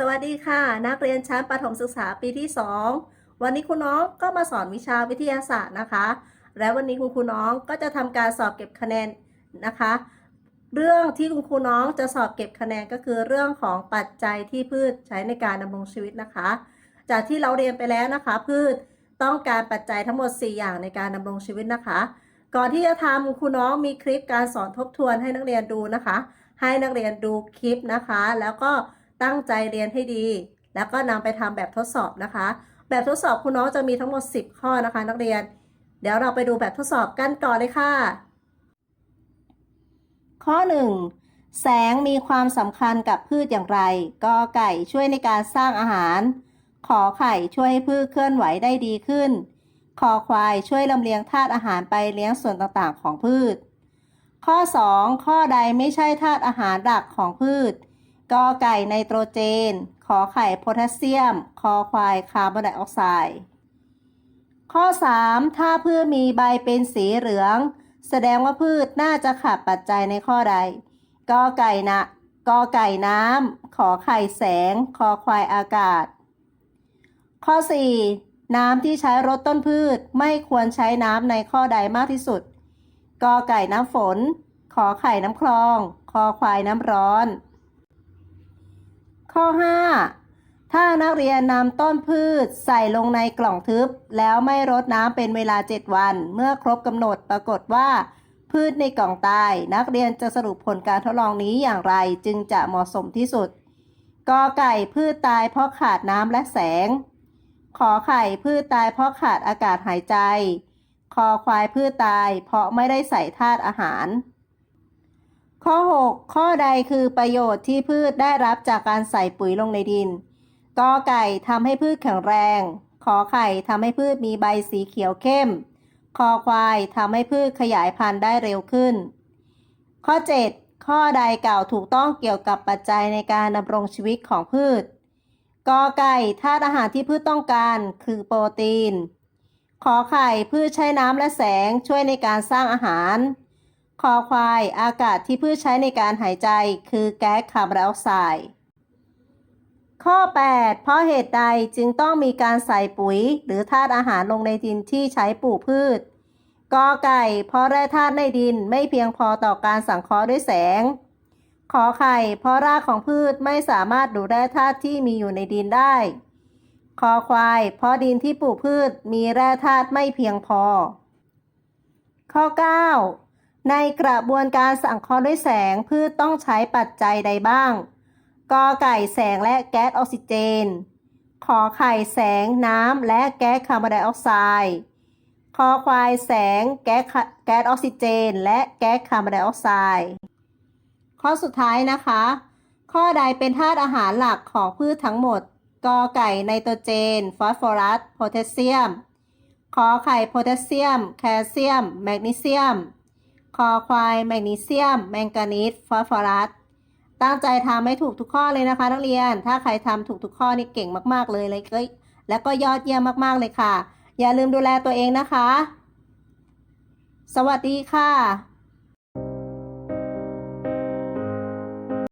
สวัสดีค่ะ นักเรียนชั้นประถมศึกษาปีที่ 2 วันนี้คุณน้องก็มาสอนวิชาวิทยาศาสตร์นะคะ และวันนี้คุณครูน้องก็จะทำการสอบเก็บคะแนนนะคะ เรื่องที่คุณครูน้องจะสอบเก็บคะแนนก็คือเรื่องของปัจจัยที่พืชใช้ในการดำรงชีวิตนะคะ จากที่เราเรียนไปแล้วนะคะ พืชต้องการปัจจัยทั้งหมด 4 อย่างในการดำรงชีวิตนะคะ ก่อนที่จะทำครูน้องมีคลิปการสอนทบทวนให้นักเรียนดูนะคะ ให้นักเรียนดูคลิปนะคะ แล้วก็ ตั้งใจเรียนให้ดี แล้วก็นำไปทำแบบทดสอบนะคะ แบบทดสอบคุณน้องจะมีทั้งหมด 10 ข้อนะคะ นักเรียน เดี๋ยวเราไปดูแบบทดสอบกันก่อนเลยค่ะ ข้อ 1 แสงมีความสำคัญกับพืชอย่างไรกอไก่ช่วยในการสร้างอาหาร ขอไข่ช่วยให้พืชเคลื่อนไหวได้ดีขึ้นคอควายช่วยลำเลียงธาตุอาหารไปเลี้ยงส่วนต่างๆของพืช ข้อ 2 ข้อใดไม่ใช่ธาตุอาหารหลักของพืช กอไก่ไนโตรเจน ขอไข่โพแทสเซียม คอควายคาร์บอนไดออกไซด์ ข้อ 3 ถ้าพืชมีใบเป็นสีเหลือง แสดงว่าพืชน่าจะขาดปัจจัยในข้อใด กอไก่นะกอไก่น้ำ ขอไข่แสง คอควายอากาศ ข้อ 4 น้ำที่ใช้รดต้นพืชไม่ควรใช้น้ำในข้อใดมากที่สุด กอไก่น้ำฝน ขอไข่น้ำคลอง คอควายน้ำร้อน ข้อ 5 ถ้านักเรียนนำต้นพืชใส่ลงในกล่องทึบ แล้วไม่รดน้ำเป็นเวลา 7 วัน เมื่อครบกำหนดปรากฏว่าพืชในกล่องตาย นักเรียนจะสรุปผลการทดลองนี้อย่างไรจึงจะเหมาะสมที่สุดกอไก่พืชตายเพราะขาดน้ำและแสง ขอไข่พืชตายเพราะขาดอากาศหายใจ คอควายพืชตายเพราะไม่ได้ใส่ธาตุอาหาร ข้อ 6 ข้อใดคือประโยชน์ที่พืชได้รับจากการใส่ปุ๋ยลงในดินกอไก่ทำให้พืชแข็งแรง ขอไข่ทำให้พืชมีใบสีเขียวเข้ม คอควายทำให้พืชขยายพันธุ์ได้เร็วขึ้น ข้อ 7 ข้อใดกล่าวถูกต้องเกี่ยวกับปัจจัยในการดำรงชีวิตของพืชกอไก่ธาตุอาหารที่พืชต้องการคือโปรตีน ขอไข่พืชใช้น้ำและแสงช่วยในการสร้างอาหาร คอควาย อากาศที่พืชใช้ในการหายใจ คือแก๊สคาร์บอนไดออกไซด์ ข้อ 8 เพราะเหตุใดจึงต้องมีการใส่ปุ๋ย หรือธาตุอาหารลงในดินที่ใช้ปลูกพืชกอไก่ เพราะแร่ธาตุในดินไม่เพียงพอต่อการสังเคราะห์ด้วยแสง ขอไข่ เพราะรากของพืชไม่สามารถดูดแร่ธาตุที่มีอยู่ในดินได้ คอควาย เพราะดินที่ปลูกพืชมีแร่ธาตุไม่เพียงพอ ข้อ 9 ในกระบวนการสังเคราะห์ด้วยแสงพืชต้องใช้ปัจจัยใดบ้าง กอไก่แสงและแก๊สออกซิเจน ขอไข่แสงน้ำและแก๊สคาร์บอนไดออกไซด์คอควายแสงแก๊สแก๊สออกซิเจน และแก๊สคาร์บอนไดออกไซด์ข้อสุดท้ายนะคะ ข้อใดเป็นธาตุอาหารหลักของพืชทั้งหมด กอไก่ไนโตรเจน ฟอสฟอรัส โพแทสเซียม ขอไข่โพแทสเซียม แคลเซียม แมกนีเซียม คอควายแมกนีเซียม แมงกานีสฟอสฟอรัสตั้งใจทำให้ถูกทุกข้อเลยนะคะ นักเรียน ถ้าใครทำถูกทุกข้อนี่เก่งมากๆเลยเลยก็แล้วก็ยอดเยี่ยมมากๆเลยค่ะ อย่าลืมดูแลตัวเองนะคะ สวัสดีค่ะ